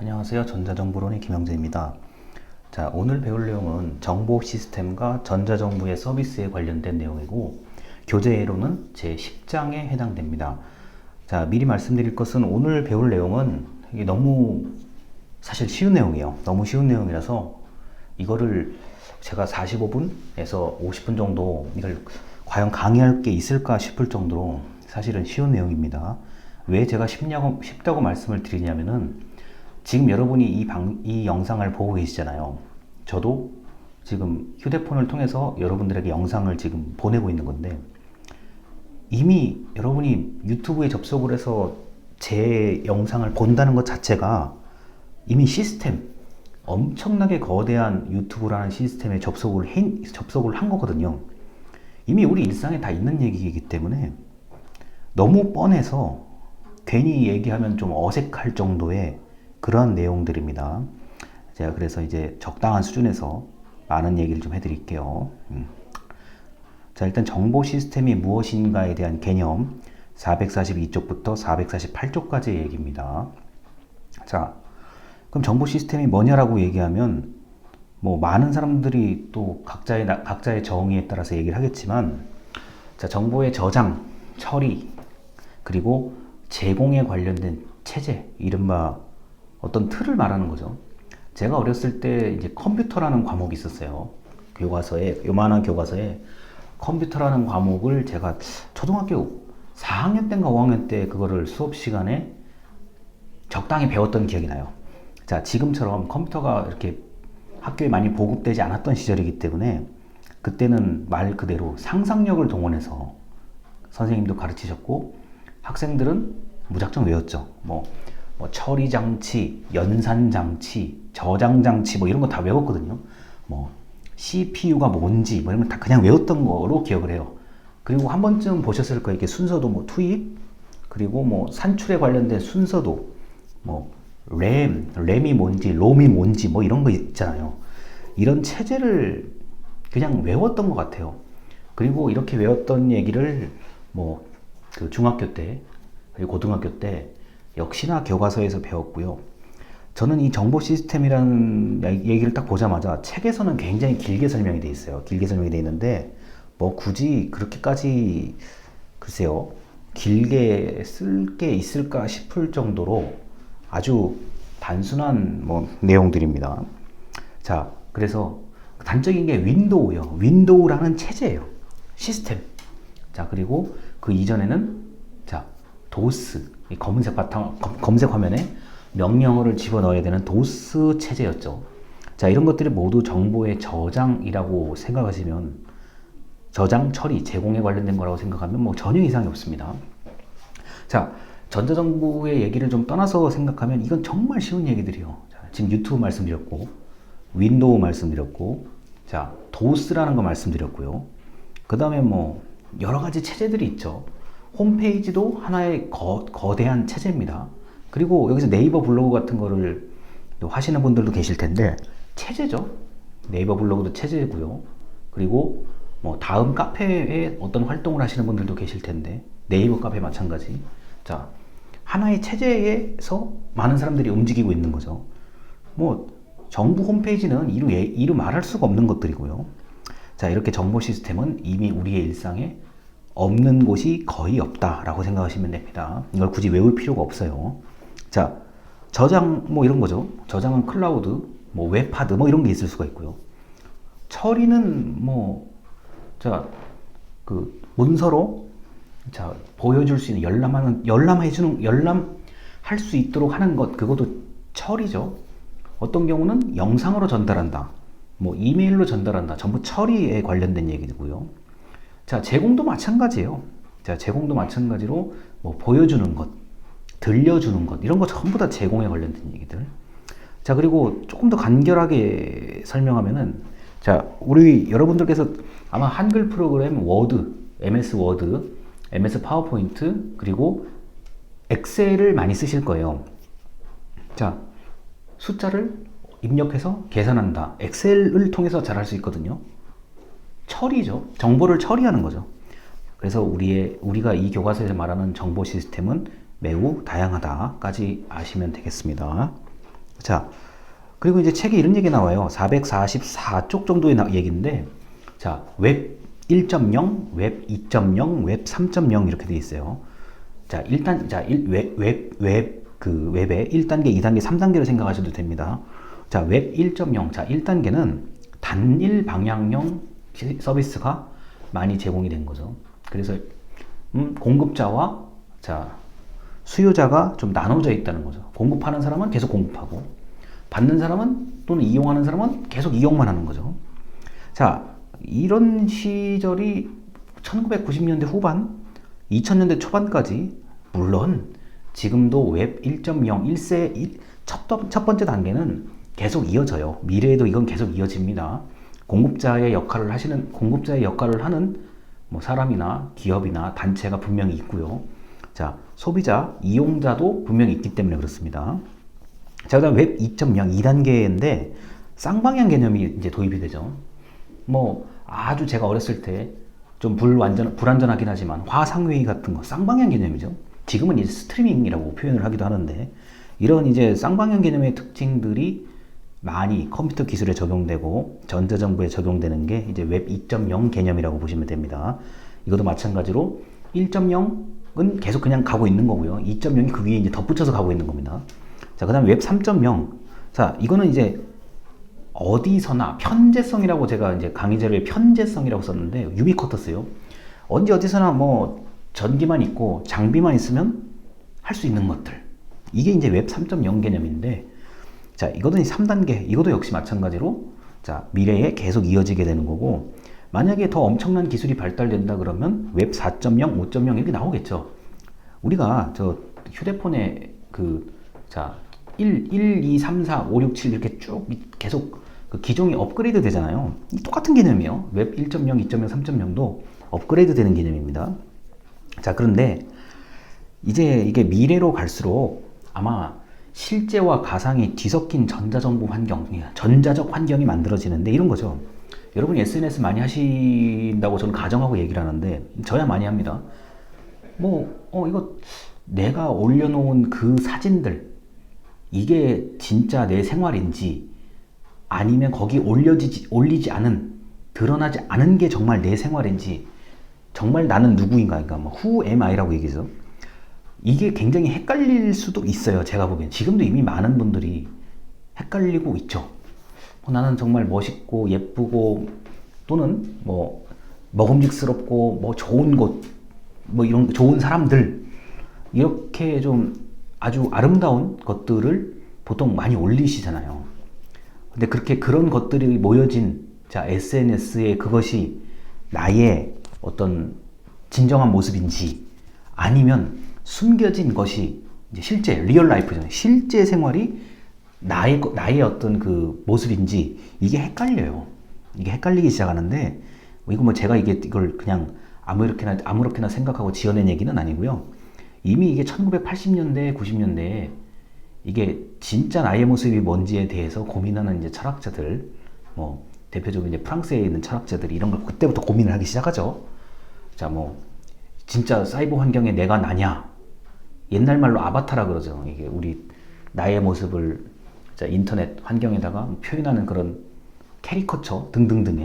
안녕하세요. 전자정보론의 김영재입니다. 자, 오늘 배울 내용은 정보 시스템과 전자정부의 서비스에 관련된 내용이고 교재로는 제 10장에 해당됩니다. 자, 미리 말씀드릴 것은 오늘 배울 내용은 이게 너무 사실 쉬운 내용이에요. 너무 쉬운 내용이라서 이거를 제가 45분에서 50분 정도 이걸 과연 강의할 게 있을까 싶을 정도로 사실은 쉬운 내용입니다. 왜 제가 쉽냐고, 쉽다고 말씀을 드리냐면은 지금 여러분이 이, 방, 이 영상을 보고 계시잖아요. 저도 지금 휴대폰을 통해서 여러분들에게 영상을 지금 보내고 있는 건데 이미 여러분이 유튜브에 접속을 해서 제 영상을 본다는 것 자체가 이미 시스템, 엄청나게 거대한 유튜브라는 시스템에 접속을, 해, 접속을 한 거거든요. 이미 우리 일상에 다 있는 얘기이기 때문에 너무 뻔해서 괜히 얘기하면 좀 어색할 정도의 그런 내용들입니다. 제가 그래서 이제 적당한 수준에서 많은 얘기를 좀 해드릴게요. 음. 자, 일단 정보 시스템이 무엇인가에 대한 개념 442쪽부터 448쪽까지의 얘기입니다. 자, 그럼 정보 시스템이 뭐냐라고 얘기하면 뭐 많은 사람들이 또 각자의 각자의 정의에 따라서 얘기를 하겠지만 자, 정보의 저장, 처리 그리고 제공에 관련된 체제, 이른바 어떤 틀을 말하는 거죠. 제가 어렸을 때 이제 컴퓨터라는 과목이 있었어요. 교과서에 요만한 교과서에 컴퓨터라는 과목을 제가 초등학교 4학년 때인가 5학년 때 그거를 수업 시간에 적당히 배웠던 기억이 나요. 자, 지금처럼 컴퓨터가 이렇게 학교에 많이 보급되지 않았던 시절이기 때문에 그때는 말 그대로 상상력을 동원해서 선생님도 가르치셨고 학생들은 무작정 외웠죠. 뭐, 뭐 처리 장치, 연산 장치, 저장 장치 뭐 이런 거 다 외웠거든요. 뭐 CPU가 뭔지 뭐 이런 거 다 그냥 외웠던 거로 기억을 해요. 그리고 한 번쯤 보셨을 거예요. 이게 순서도 뭐 투입 그리고 뭐 산출에 관련된 순서도 뭐 램, 램이 뭔지, 롬이 뭔지 뭐 이런 거 있잖아요. 이런 체제를 그냥 외웠던 것 같아요. 그리고 이렇게 외웠던 얘기를 뭐 그 중학교 때 고등학교 때 역시나 교과서에서 배웠고요. 저는 이 정보 시스템이라는 얘기를 딱 보자마자 책에서는 굉장히 길게 설명이 돼 있어요. 길게 설명이 돼 있는데 뭐 굳이 그렇게까지 글쎄요 길게 쓸 게 있을까 싶을 정도로 아주 단순한 뭐 내용들입니다. 자, 그래서 단적인 게 윈도우요. 윈도우라는 체제예요. 시스템. 자, 그리고 그 이전에는 자, 도스. 이 검은색 바탕, 검색 화면에 명령어를 집어넣어야 되는 도스 체제였죠. 자, 이런 것들이 모두 정보의 저장이라고 생각하시면 저장 처리, 제공에 관련된 거라고 생각하면 뭐 전혀 이상이 없습니다. 자, 전자정부의 얘기를 좀 떠나서 생각하면 이건 정말 쉬운 얘기들이요. 자, 지금 유튜브 말씀드렸고, 윈도우 말씀드렸고, 자, 도스라는 거 말씀드렸고요. 그 다음에 뭐, 여러 가지 체제들이 있죠. 홈페이지도 하나의 거, 거대한 체제입니다. 그리고 여기서 네이버 블로그 같은 거를 하시는 분들도 계실 텐데, 체제죠. 네이버 블로그도 체제고요. 그리고 뭐 다음 카페에 어떤 활동을 하시는 분들도 계실 텐데, 네이버 카페 마찬가지. 자, 하나의 체제에서 많은 사람들이 움직이고 있는 거죠. 뭐 정부 홈페이지는 이루, 예, 이루 말할 수가 없는 것들이고요. 자, 이렇게 정보 시스템은 이미 우리의 일상에 없는 곳이 거의 없다라고 생각하시면 됩니다. 이걸 굳이 외울 필요가 없어요. 자, 저장 뭐 이런 거죠. 저장은 클라우드, 뭐 웹하드 뭐 이런 게 있을 수가 있고요. 처리는 뭐 자, 그 문서로 자, 보여줄 수 있는 열람하는, 열람해 주는, 열람할 수 있도록 하는 것, 그것도 처리죠. 어떤 경우는 영상으로 전달한다. 뭐, 이메일로 전달한다. 전부 처리에 관련된 얘기고요. 자, 제공도 마찬가지예요. 자, 제공도 마찬가지로 뭐, 보여주는 것, 들려주는 것, 이런 거 전부 다 제공에 관련된 얘기들. 자, 그리고 조금 더 간결하게 설명하면은, 자, 우리 여러분들께서 아마 한글 프로그램 워드, MS 워드, MS 파워포인트 그리고 엑셀을 많이 쓰실 거예요. 자, 숫자를 입력해서 계산한다. 엑셀을 통해서 잘 할 수 있거든요. 처리죠. 정보를 처리하는 거죠. 그래서 우리의 우리가 이 교과서에서 말하는 정보 시스템은 매우 다양하다까지 아시면 되겠습니다. 자, 그리고 이제 책에 이런 얘기 나와요. 444쪽 정도의 나- 얘기인데, 자, 웹 1.0, 웹 2.0, 웹 3.0 이렇게 돼 있어요. 자, 일단, 자, 일, 웹, 웹, 웹, 그 웹의 1단계, 2단계, 3단계로 생각하셔도 됩니다. 자, 웹 1.0. 자, 1단계는 단일 방향형 시- 서비스가 많이 제공이 된 거죠. 그래서, 음, 공급자와, 자, 수요자가 좀 나눠져 있다는 거죠. 공급하는 사람은 계속 공급하고, 받는 사람은 또는 이용하는 사람은 계속 이용만 하는 거죠. 자, 이런 시절이 1990년대 후반, 2000년대 초반까지 물론 지금도 웹 1.0 1세 일- 첫, 번- 첫 번째 단계는 계속 이어져요. 미래에도 이건 계속 이어집니다. 공급자의 역할을 하시는 공급자의 역할을 하는 뭐 사람이나 기업이나 단체가 분명히 있고요. 자, 소비자, 이용자도 분명히 있기 때문에 그렇습니다. 자, 그다음 웹 2.0 2단계인데 쌍방향 개념이 이제 도입이 되죠. 뭐 아주 제가 어렸을 때 좀 불완전 불안전하긴 하지만 화상회의 같은 거 쌍방향 개념이죠. 지금은 이제 스트리밍이라고 표현을 하기도 하는데 이런 이제 쌍방향 개념의 특징들이 많이 컴퓨터 기술에 적용되고 전자정부에 적용되는 게 이제 웹 2.0 개념이라고 보시면 됩니다. 이것도 마찬가지로 1.0은 계속 그냥 가고 있는 거고요. 2.0이 그 위에 이제 덧붙여서 가고 있는 겁니다. 자, 그 다음 웹 3.0. 자, 이거는 이제 어디서나 편제성이라고 제가 이제 강의 자료에 편제성이라고 썼는데 유비쿼터스요. 언제 어디서나 뭐 전기만 있고 장비만 있으면 할 수 있는 것들. 이게 이제 웹 3.0 개념인데 자, 이거는 3단계. 이것도 역시 마찬가지로 자, 미래에 계속 이어지게 되는 거고 만약에 더 엄청난 기술이 발달된다 그러면 웹 4.0, 5.0 이렇게 나오겠죠. 우리가 저 휴대폰에 그, 자, 1, 1, 2, 3, 4, 5, 6, 7 이렇게 쭉 계속 그 기종이 업그레이드 되잖아요. 이 똑같은 개념이에요. 웹 1.0, 2.0, 3.0도 업그레이드 되는 개념입니다. 자, 그런데 이제 이게 미래로 갈수록 아마 실제와 가상이 뒤섞인 전자정보 환경, 전자적 환경이 만들어지는데 이런 거죠. 여러분이 SNS 많이 하신다고 저는 가정하고 얘기를 하는데 저야 많이 합니다. 뭐, 어, 이거 내가 올려놓은 그 사진들, 이게 진짜 내 생활인지 아니면 거기 올려지지, 올리지 않은, 드러나지 않은 게 정말 내 생활인지 정말 나는 누구인가, 그러니까 뭐 who am I라고 얘기죠. 이게 굉장히 헷갈릴 수도 있어요. 제가 보기엔 지금도 이미 많은 분들이 헷갈리고 있죠. 어, 나는 정말 멋있고 예쁘고 또는 뭐 먹음직스럽고 뭐 좋은 곳, 뭐 이런 좋은 사람들 이렇게 좀 아주 아름다운 것들을 보통 많이 올리시잖아요. 근데 그렇게 그런 것들이 모여진 자 SNS에 그것이 나의 어떤 진정한 모습인지 아니면 숨겨진 것이 이제 실제 리얼 라이프잖아요. 실제 생활이 나의 거- 나의 어떤 그 모습인지 이게 헷갈려요. 이게 헷갈리기 시작하는데 이거 뭐 제가 이게 이걸 그냥 아무렇게나 아무렇게나 생각하고 지어낸 얘기는 아니고요. 이미 이게 1980년대 90년대에 이게 진짜 나의 모습이 뭔지에 대해서 고민하는 이제 철학자들 뭐 대표적으로 이제 프랑스에 있는 철학자들이 이런 걸 그때부터 고민을 하기 시작하죠. 자, 뭐 진짜 사이버 환경에 내가 나냐? 옛날 말로 아바타라 그러죠. 이게 우리 나의 모습을 자, 인터넷 환경에다가 표현하는 그런 캐리커처 등등등의